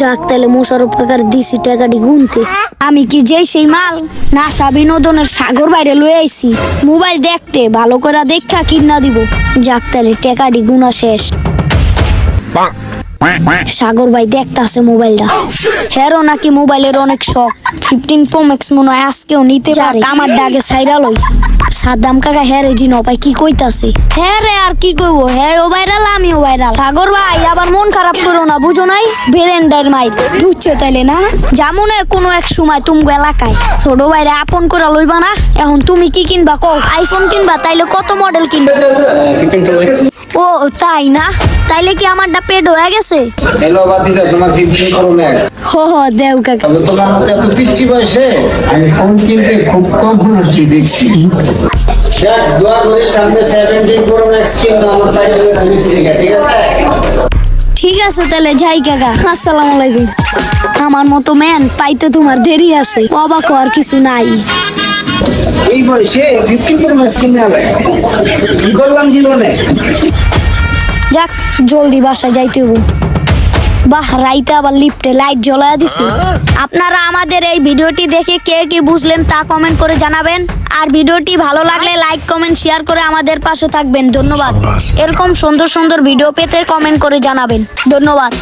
যাক তাহলে মোশারফ কাকার দিছি টাকাটি গুনতে। আমি কি যেই সেই মাল? না বিনোদনের সাগর বাইরে লয়ে আইছি। মোবাইল দেখতে, ভালো করে দেখা কিনা দিব। যাক তাহলে টাকাটি গুনা শেষ। সাগর ভাই দেখতাছে মোবাইলটা। হেরো নাকি মোবাইলের অনেক শখ। ফিফটিন প্রো ম্যাক্স মনে হয় আজকেও নিতে পারে। আমার ডাকে সাইরা লই। সাদ্দাম কাকা হ্যাঁ রে জিনো ভাই কি কইতাছে? হ্যাঁ রে আর কি কইবো? হ্যাঁ ও ভাইরাল আমিও ভাইরাল। সাগর ভাই আবার মন খারাপ করো না বুঝো নাই? বেরেন্ডার মাই। বুঝছ তাইলে না? যেমন কোনো এক সময় তুমি এলাকায়। ছোট ভাইরা আপন করে লইবা না? এখন তুমি কি কিনবা কও? আইফোন কিনবা তাইলে কত মডেল কিনবা? ও তাই না? তাইলে কি আমারটা পেড হয়ে গেছে? হ্যালো বাতিজা তোমার ফিফটিন প্রো ম্যাক্স হো হো দেও কাকা। তবে তোমার মতো এত পিচ্ছি বয়সে আমি ফোন কিনতে খুব কম দেখছি। দেখ দোয়া করে সামনে সেভেন্টিন প্রো ম্যাক্স কিনবো আমার বাইরে ঠিক আছে? ঠিক আছে তাহলে যাই কাকা। আসসালামু আলাইকুম। আমার মতো ম্যান পাইতে তোমার দেরি আছে। অবাক আর কিছু নাই। এই বয়সে ফিফটিন প্রো ম্যাক্স কিনে কি করলাম জীবনে? যাক জলদি বাসায় যাইতে হব বাহ রাইতে আবার লিফটে লাইট জ্বলা দিছে। আপনারা আমাদের এই ভিডিওটি দেখে কে কি বুঝলেন তা কমেন্ট করে জানাবেন। আর ভিডিওটি ভালো লাগলে লাইক কমেন্ট শেয়ার করে আমাদের পাশে থাকবেন। ধন্যবাদ। এরকম সুন্দর সুন্দর ভিডিও পেতে কমেন্ট করে জানাবেন। ধন্যবাদ।